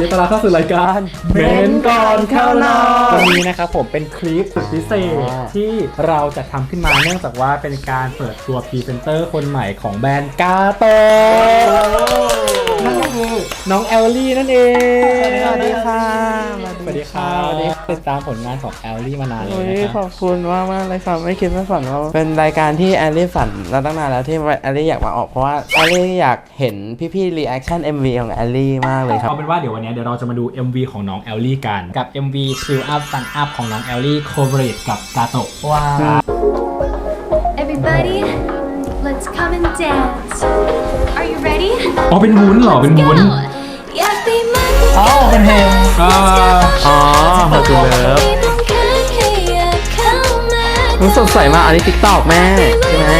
ดีต้อนรับเข้าสู่รายการเมนก่อนเข้านอน วันนี้นะครับผมเป็นคลิปสุดพิเศษที่เราจะทำขึ้นมาเนื่องจากว่าเป็นการเปิดตัวพรีเซนเตอร์คนใหม่ของแบรนด์กาโตนั่นก็คือน้องแอลลี่นั่นเองสวัสดีค่ะสวัสดี ค่ะสวัสดีติดตามผลงานของแอลลี่มานานเลโอ้ยยนะคขรับอบคุณมากมากๆเลยค่ะไม่คิดไม่ฝันว่าเป็นรายการที่แอลลี่ฝันมาตั้งนานแล้วที่แอลลี่อยากมาออกเพราะว่าแอลลี่อยากเห็นพี่ๆรีแอคชั่น MV ของแอลลี่มากเลยครับ เอาเป็นว่าเดี๋ยววันนี้เดี๋ยวเราจะมาดู MV ของน้องแอลลี่กัน กับ MV Chill Up Fun Up ของน้องแอลลี่โคเ r ร t กับกาโตะ ว้าว Everybody, let's come and dance. Are you ready? อ๋อเป็นวุ้นเหรอเป็นวุ้น Go! Yeah, be my อ๋อเป็นเพลง อ่า อ๋อ ขอบคุณเลิฟรู้สดใสมากอันนี้ติ๊กตอกแม่ใช่ไหม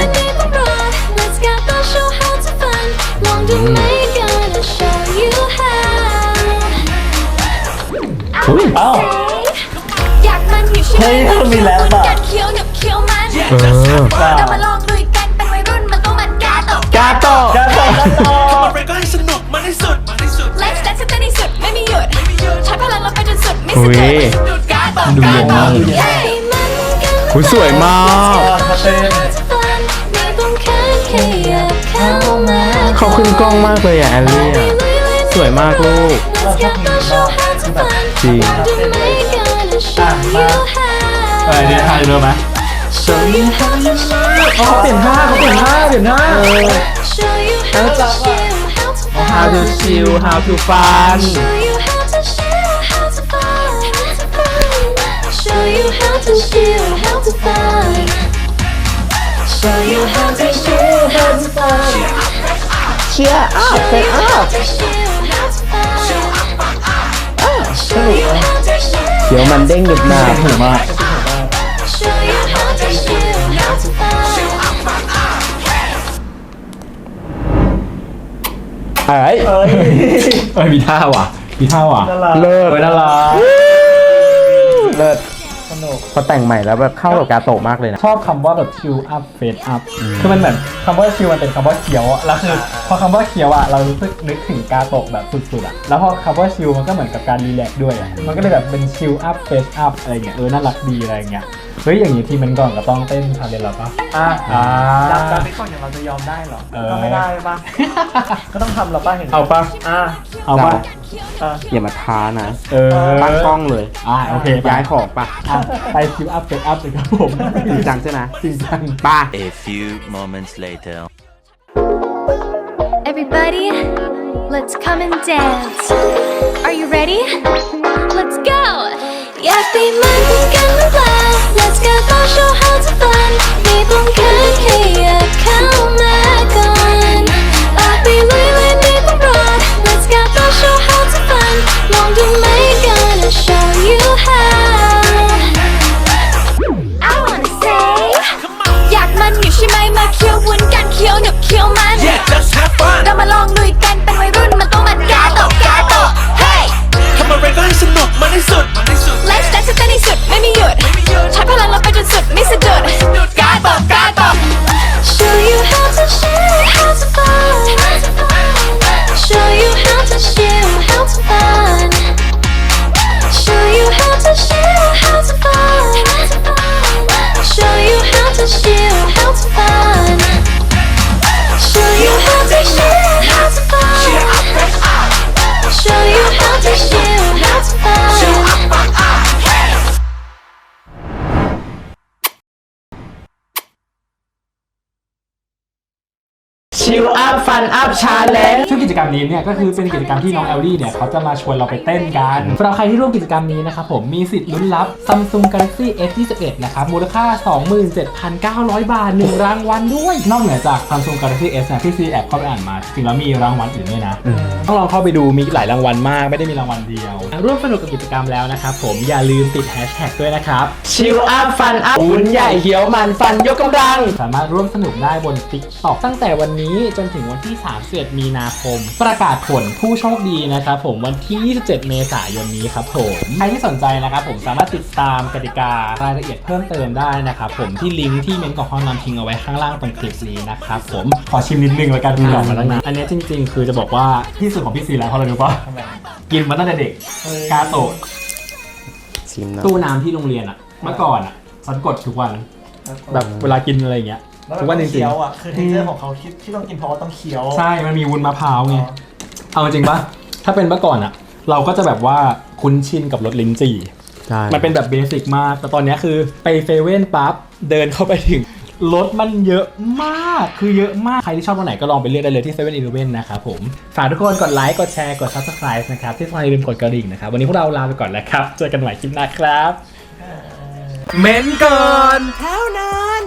Let's get the show how to fun. Long to make gonna show you how. อุ้ยเอ้าอยากมันอยู่ใช่ไหมเฮ้ยมันมีแล้วอะกันเคี้ยวหนึบเคี้ยวมันเออ จนสุดไม่อุ้สุดยกาตกดูกายังตไงกเฮ้ยมันกันอุ้ยสวยมากไม่ต้องแค่ขยับเข้ามาเขาขึ้นกล้องมากเลยอะแอลลี่อะสวยมากลูก Let's get the show how to fun. จริง Long to make gonna show you เออ how. เนี่ยทายเริ่มไหม Show you how to chill. อ๋อเปลี่ยนท่าเขาเปลี่ยนท่าเปลี่ยนท่า Show you how to chill, how to fun. How to chill How to fun you how to chill, how to fun. Show you how to chill, how to fun. เชียร์อัพเป็นอัพ To chill, how to fun. Show you how to chill, เดี๋ยวมันเด้งดึบหน้าถูกมาก show you how to chill, how to fun. เอ้ยเอ้ยมีท่าว่ะมีท่าว่ะเลิศเออน่ารักเลิศ พอแต่งใหม่แล้วแบบเข้ากับกาโตะมากเลยนะ ชอบคำว่าแบบ chill up fade up คือมันเหมือนคำว่า chill มันเป็นคำว่าเขียวอะแล้วคือพอคำว่าเขียวอะเรารู้สึกนึกถึงกาโตะแบบสุดๆอะแล้วพอคำว่า chill มันก็เหมือนกับการรีแลกซ์ด้วยอะมันก็เลยแบบเป็น chill up fade up อะไรเงี้ยเออน่ารักดีอะไรเงี้ยเฮ้ยอย่างนี้ทีมันก่อนก็ต้องเต้นชาเลนจ์แล้วปะอะอ่าจำจำไปก่อนอย่างเราจะยอมได้เหรอ เออ ก็ไม่ได้ปะก็ต้องทำเราป่ะเห็นไหมเอาปะอะเอาปะอะอย่ามาท้านะเออตั้งกล้องเลยอ่าโอเคไปย้ายของปะอะไป chill up fade up เลยครับผมจริงจังใช่ไหมจริงจังป้า A few moments later Everybody, let's come and dance. You ชิลอัพฟันอัพชาเลนจ์ซึ่งกิจกรรมนี้เนี่ยก็คือเป็นกิจกรรมที่น้องแอลลี่เนี่ยเขาจะมาชวนเราไปเต้นกันสำหรับใครที่ร่วมกิจกรรมนี้นะครับผมมีสิทธิ์ลุ้นรับ Samsung Galaxy S21 นะครับมูลค่า 27,900 บาท 1 รางวัลด้วย นอกเหนือจาก Samsung Galaxy S เนี่ยที่ซีแอบเข้าไปอ่านมาจริงๆแล้วมีรางวัลอื่นด้วยนะต้องลองเข้าไปดูมีหลายรางวัลมากไม่ได้มีรางวัลเดียว ร่วมสนุกกับกิจกรรมแล้วนะครับผมอย่าลืมติดแฮชแท็กด้วยนะครับชิลอัพฟันอัพวุ้นใหญ่เขียวมันฟันยกกำลัง สามารถร่วมสนุกได้บน TikTok ตั้งแต่วันนี้จนถึงวันที่ 31 มีนาคม ประกาศผลผู้โชคดีนะครับผมวันที่ 27 เมษายนนี้ครับผมใครที่สนใจนะครับผมสามารถติดตามกติการายละเอียดเพิ่มเติมได้นะครับผมที่ลิงก์ที่เมนกับห้องนำทิ้งเอาไว้ข้างล่างตรงคลิปนี้นะครับผมขอชิมนิดนึงแล้วกันที่หลอกมาตั้งนานอันนี้จริง ๆ คือจะบอกว่าที่สุดของพี่ซีแล้วเพราะอะไรรู้ปะทำไมกินมาตั้งแต่เด็กกาโตะชิมเนาะตู้น้ำที่โรงเรียนอะเมื่อก่อนอะฉันกดทุกวัน แบบเวลากินอะไรอย่างเงี้ยแล้ว ทุกวันจริงเคี้ยวอะคือเทคเจอร์ของเขาที่ที่ต้องกินเพราะว่าต้องเคี้ยวๆใช่ มันมีวุ้นมะพร้าวไง เอาจริงปะถ้าเป็นเมื่อก่อนอะเราก็จะแบบว่าคุ้นชินกับรสลิ้นจี่ ใช่มันเป็นแบบเบสิกมาก แต่ตอนเนี้ยคือไปเซเว่นปั๊บเดินเข้าไปถึงรถมันเยอะมาก คือเยอะมาก ใครที่ชอบตัวไหนก็ลองไปเลือกได้เลยที่เซเว่นอีเลฟเว่นนะครับผม ฝากทุกคนกดไลค์ กดแชร์ กด subscribe นะครับ ที่สำคัญอย่าลืมกดกระดิ่งนะครับ วันนี้พวกเราลาไปก่อนแล้วครับ เจอกันใหม่คลิปหน้าครับ เม้นก่อน เท่านั้น